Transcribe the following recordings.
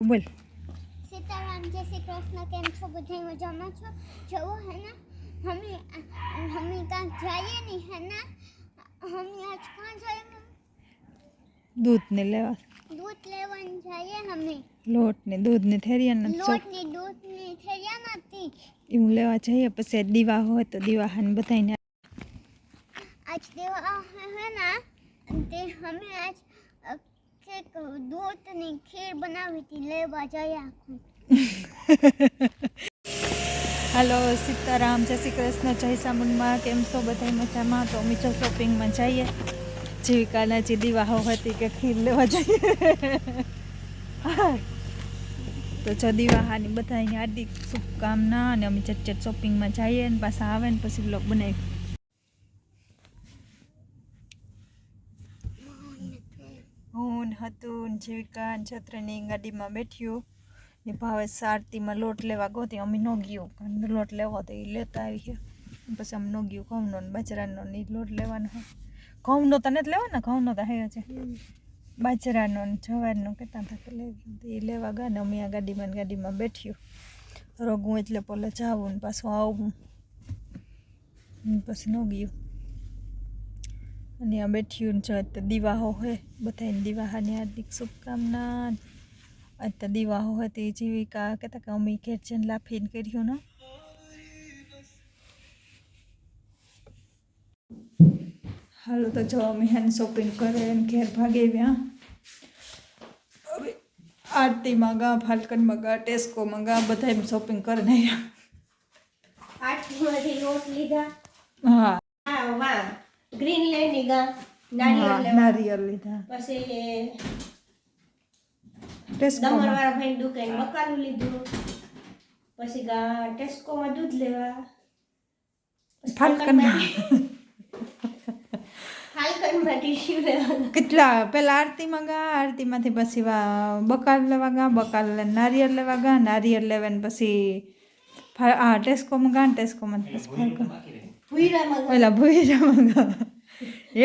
બોલ. સીતારામ જય શ્રી કૃષ્ણ કેમ છો? બધા મજામાં છો? જવો હે ને? હમી હમી કાંક જઈએ ને હે ને? હમી આજ કાં જઈએ? દૂધ ને લેવા. દૂધ લેવાનું જઈએ હમે. લોટ ને દૂધ ને થેરિયા ને લોટ ને દૂધ ને થેરિયા માંથી એવું લેવા જઈએ પછી દીવા હોય તો દીવા હાન બધાને આજ દેવા હે ને? તે હમે દૂધની ખીર બનાવી લેવા જયા હલો, સીતારામ, જય શ્રી કૃષ્ણ, જય સામુંડમાં, કેમ છો બધા મજામાં? તો મીઠો શોપિંગમાં જઈએ. જીવિકાના જે દીવાહો હતી કે ખીર લેવા જઈએ. તો જો દીવાહાની બધા હાર્દિક શુભકામના અને અમે ચટ ચટ શોપિંગમાં જઈએ ને પાછા આવે ને પછી બ્લોગ બનાવી હતું જીવિકા છત્રની ગાડીમાં બેઠ્યું ને ભાવે આરતીમાં લોટ લેવા ગયો અમે ન ગયું. લોટ લેવો તો એ લેતા આવી છે. પછી અમે ન ગયું ઘઉંનો ને બાજરાનો ને લોટ લેવાનો હોય ઘઉંનો તો નથી લેવાના ઘઉંનો તો હે છે. બાજરાનો ને જવારનો કેટલા હતા કે લેવું એ લેવા ગયા ને અમે આ ગાડીમાં ગાડીમાં બેઠ્યું રોગું એટલે પોલે જાવું ને પાછું આવવું પછી ન ગયું. અને આ બેઠ્યું જો તો દીવાહો હોય બધાને દીવાહાની હાર્દિક શુભકામના તો દીવાહો હોય તે જીવિકા કહેતા કે અમે ઘેર જઈને લાફીને કર્યું ને. હાલો તો જો અમે હેન શોપિંગ કરે ને ઘેર ભાગે વ્યા આરતી માગા ફાલ્કન માગા ગા ટેસ્કોમાં ગા એમ શોપિંગ કરે ને આઠમાંથી લીધા હા. ગ્રીન લઈ લીધા નારિયેળ લીધા પછી દમણવાળા ભાઈ દુકાન બકાલું લીધું પછી ગા ટેસ્કોમાં દૂધ લેવા કેટલા પેલા આરતીમાં ગા આરતીમાંથી પછી બકાલ લેવા ગા બકાલ લઈને નારિયેળ લેવા ગા નારિયેળ લેવા ને પછી આ ટેસ્કોમાં ગા ને ટેસ્કોમાં પછી ફાલ્કન ભૂઈરામાં ગા. પેલા ભૂઈરામાં ગા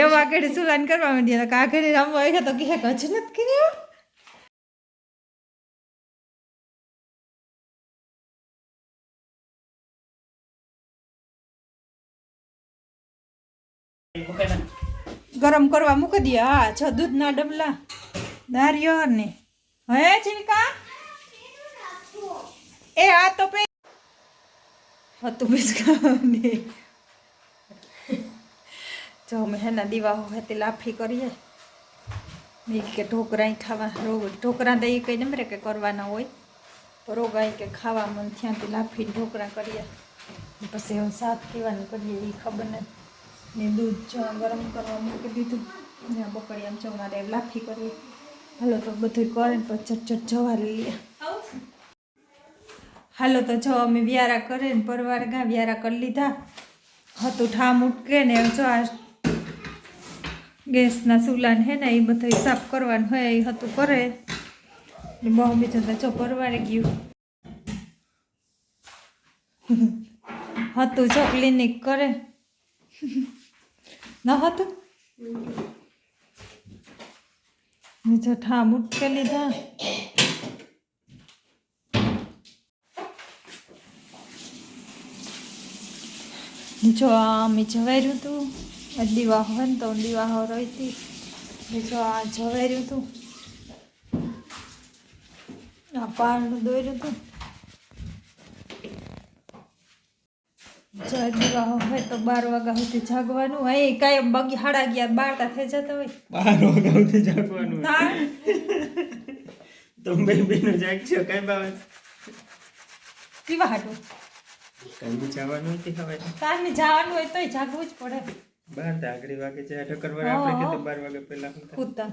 એવા આગળ સુલાન કરવા માંડી કાગળ રમવા આવ્યા તો કે કચ્છ નથી કર્યો. ગરમ કરવા મૂકી દે. હા છ દૂધના ડબલા. નારિયેળ ને. હે ચિલકા એ આ તો પે હતું બિસ્કાને જો અમે હેના દીવા હતી લાફી કરીએ. મેં કે ઢોકરા ખાવા રોગ ઢોકરા તો એ કંઈ નમરે કે કરવાના હોય. તો રોગાઈ કે ખાવા મન ત્યાંથી લાફી ઢોકરા કરીએ. પછી હવે શાક પીવાનું કરીએ એ ખબર ને ને દૂધ ચા ગરમ કરવા મૂકી દીધું. ને આ બકડી આમ મારે લાફી કરીએ. હાલો તો બધું કરે ને પછી ચટ ચટ જવા લઈએ. હાલો તો જો અમે વ્યારા કરે ને પરવાર ગા વ્યારા કરી લીધા. હતું ઠામ ઉટકે ને જો આ ગેસના ચૂલાને હે ને એ બધું સાફ કરવાનું હોય, એ હતું કરે ને બહુ બીજું તો જો પરવારે ગયું. હતું જો ક્લિનિક કરે. ન હતું? ને જો ઠામ ઉટકે લીધા. જો આ અમે જવાર્યું હતું દીવા હોય ને તો દીવા હો રહી હતી જો આ જવેર્યું હતું આ પારનું દોર્યું હતું જો દીવા હોય તો બાર વાગ્યા સુધી જાગવાનું. એ કાંઈ બગી સાડા ગયા બાર તા થઈ જતા હોય. બાર વાગ્યાથી જાગવાનું. તાણ તમે બેનો જાગશો કઈ બાબત પીવા હાટું. કઈ જવાનું જવાનું તે હવે. તારને જવાનું હોય તોય જાગવું જ પડે. બાર આગળ વાગે છે ઠક્કર વાર આપણે કીધું બાર વાગે પહેલા કૂદતા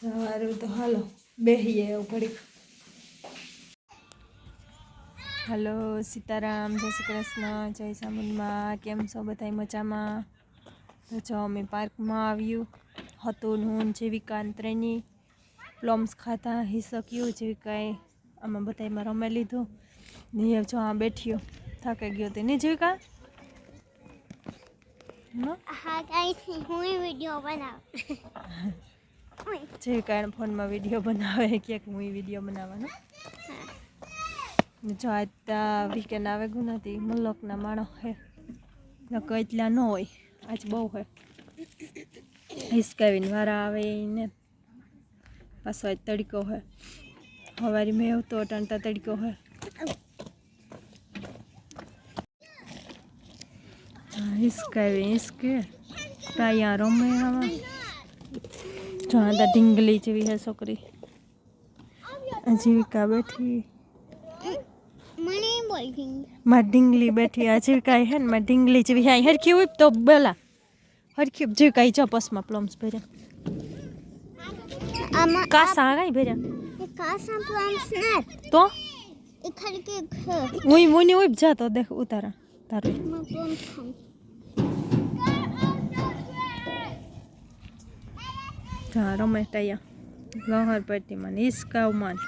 સારું તો હાલો બેહીએ એવું ઘડીક હાલો સીતારામ જય શ્રી કૃષ્ણ જય ચામુંડમાં કેમ છો બધા મજામાં? તો જો અમે પાર્કમાં આવ્યું હતું હું જીવિકા ને પ્લોમ્સ ખાતા ખાતા હિસક્યું જીવિકાએ આમાં બધામાં રમે લીધું. ને જો આ બેઠ્યો થાકી ગયો તે. નહીં જીવિકા? હં? હા ગાઈસ હું વિડિયો બનાવ. જે કારણ ફોનમાં વીડિયો બનાવે ક્યાંક હું વીડિયો બનાવવાનો. જો આજ વીકેન્ડ આવે ગું નથી મલકના માણો હે. નકર એટલા ન હોય આજ બહુ હોય હિસકાવીને વારા આવે ને પાછો આજ તડકો હોય હવારી મેં આવતો અટાણતા તડકો હોય હા, હિસકાવી હિસકે અહીંયા રમે આવા જોવા તા ઢીંગલી જેવી હે છોકરી જીવિકા બેઠી માં ઢીંગલી બેઠી આ જીવિકા હે ને માં ઢીંગલી જેવી હે હરખી ઉપ તો બેલા હરખી ઉપ જીવિકા ઈ ચપસમાં પ્લમ્સ ભર્યા આમાં કાસા કઈ ભર્યા કાસા પ્લાન્ટ્સ ને તો હું મુની ઉપ જાતો દેખ ઉતારા તારું માં પ્લાન્ટ ખાઉં હા રમે ટાયા લહર પટ્ટીમાં ને ઈસકાવમાં ને.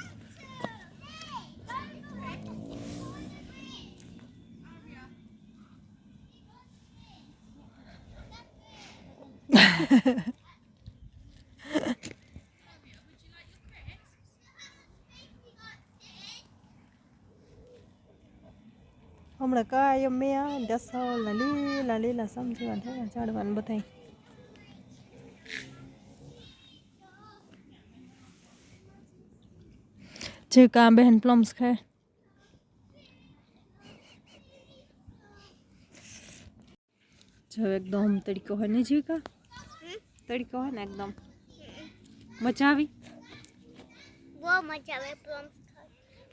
હમણાં કાયમ મેં આ ને દસલ ને લીલા લીલા સમજવાનું થાય ને ઝાડવાનું બધાય જે કામ બહેન પ્લમ્સ ખાય. જો એકદમ તડકો હોય ને જીકા? તડકો હોય ને એકદમ. મજા આવી? બહુ મજા આવે પ્લમ્સ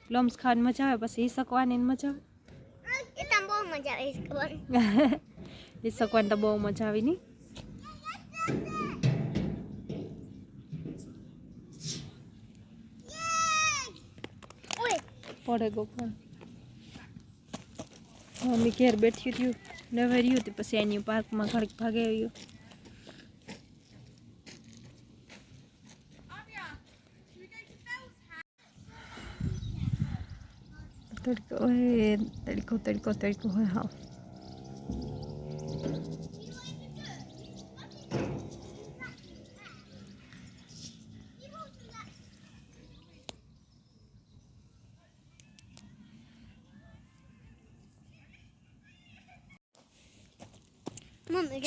પ્લમ્સ ખાવાની મજા આવે? પછી ઈસકવાની મજા એ તમ બહુ મજા આવે આવે ઈસકવાની તો બહુ મજા આવી ની? પડે ગો પણ મમ્મી ઘેર બેઠી થયું રહ્યું હતું, પછી એની પાર્કમાં ઘડીક ભાગે આવ્યું. તડકો તડકો તડકો તડકો હોય હા.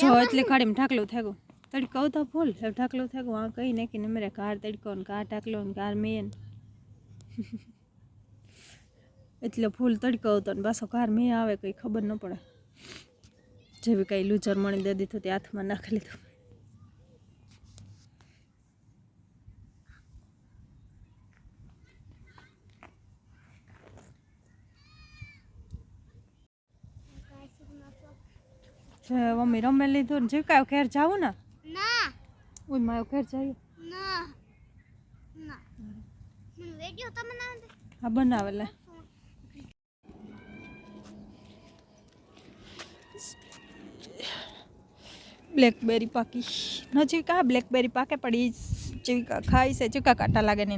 જો એટલે ખાડીમાં ઢાકલું થાગું તડકો તો ફૂલ ઢાકલું થાગું આ કઈ નાખીને મેરે કાર તડકો ને કાર ઢાકલો ને કાર મેન. એટલે ફૂલ તડકો હતો ને પાછો કાર મેં આવે કઈ ખબર ન પડે. જેવી કઈ લુચર મણી દે દીધું તે હાથમાં નાખી લીધું. જે મમ્મી રમે લીધું ને જીવકાયો ઘેર જાવું ને? ના. ઓય માયો ઘેર જાય. ના. ના. મને વિડિયો તો બનાવ હા બનાવે લે. બ્લેકબેરી પાકી. નજીક આ બ્લેકબેરી પાકે પડી ચીકા ખાઈ છે જીવકા કાંટા લાગે ને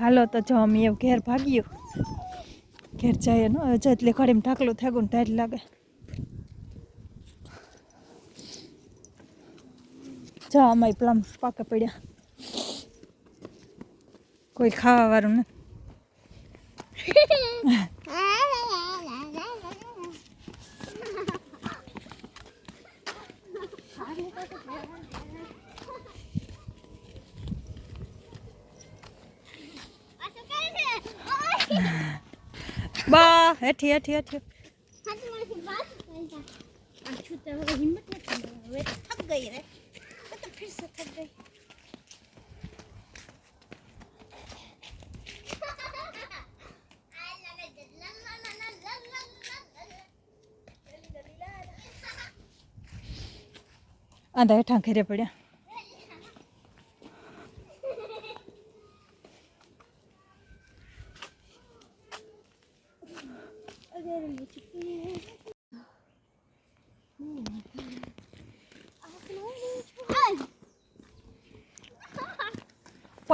હાલો તો જો અમે એવું ઘેર ભાગ્યું ઘેર જઈએ ને એટલે ઘડીમાં ઢાકલું થઈ ને ટાઈટ લાગે. જો અમારી પ્લમ પાકે પડ્યા. કોઈ ખાવા વાળું 마 해티 해티 해티. 하지만 힘 안 춥다고 힘못 냈던데 왜 탁거 이래?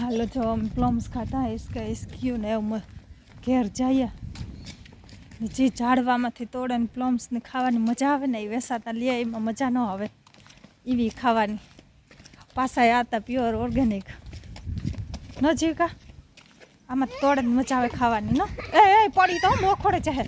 હાલો જો અમે પ્લમ્સ ખાતા ઇસકા ઇસક્યુ ને એવું ઘેર જઈએ. જે ઝાડવામાંથી તોડે પ્લમ્સને ખાવાની મજા આવે ને એ વેસાતા લે એમાં મજા ન આવે. એવી ખાવાની. પાસા આતા પ્યોર ઓર્ગેનિક ન જીવકા? આમાં તોડે મજા આવે ખાવાની, ન? એ પડી તો મોખોડે ચાહે.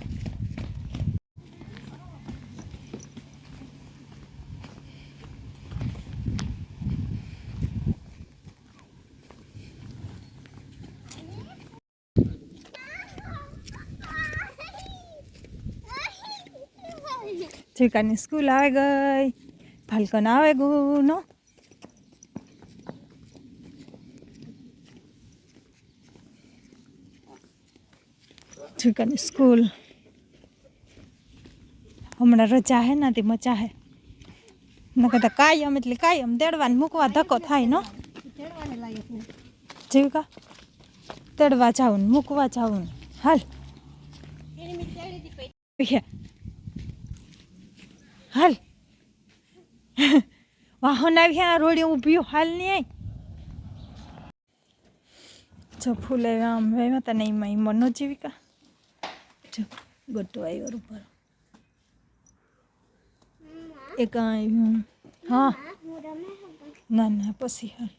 ચીકાની સ્કૂલ આવી ગઈ, ફાલ્કન આવે ગયું નો સ્કૂલ. હમણાં રજા હે નથી મજા હે. ન કહેતા કાયમ એટલે કાયમ તેડવાને મૂકવા ધક્કો થાય નો. જીવિકા તેડવા જાઉં મૂકવા જાઉં. હાલ. વાહન આવ્યા રોડે ઊભી હાલ નહીં આય. ચફુ લેવા આમ આવ્યા હતા ને એમાં એ મનો જીવિકા જો ગટ્ટો આવ્યો ઉપર. એક હા. ના ના પછી હાલ.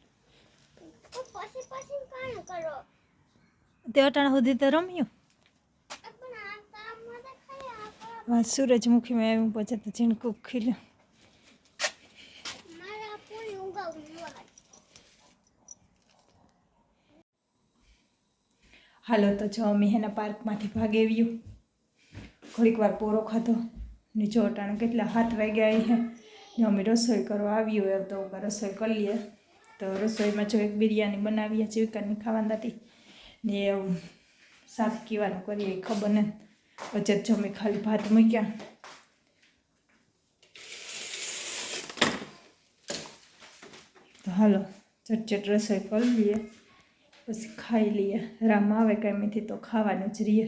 તે અટાણા સુધી તો રમ્યું. વાત સૂરજમુખીમાં આવ્યું પછી તો ઝીણકું ખીલ્યું મારા પૂરી ઊંઘાવું વાત હાલો તો જો અમે એના પાર્કમાંથી ભાગે આવ્યું. ઘડીક વાર પોરો ખાધો. ને જો અટાણે કેટલા હાથ વાગ્યા છે ને અમે રસોઈ કરવા આવ્યું એમ તો રસોઈ કરી લઈએ. તો રસોઈમાં જો એક બિરયાની બનાવીએ જીવિકાની ખાવાની હતી. ને એવું શાક કીવાનું કરીએ ખબર ને વચ્ચે જો અમે ખાલી ભાત મૂક્યા. તો હાલો, ચટચટ રસોઈ કરી લઈએ. પછી ખાઈ લઈએ. રામ આવે કાંઈથી તો ખાવાનું જ રહીએ.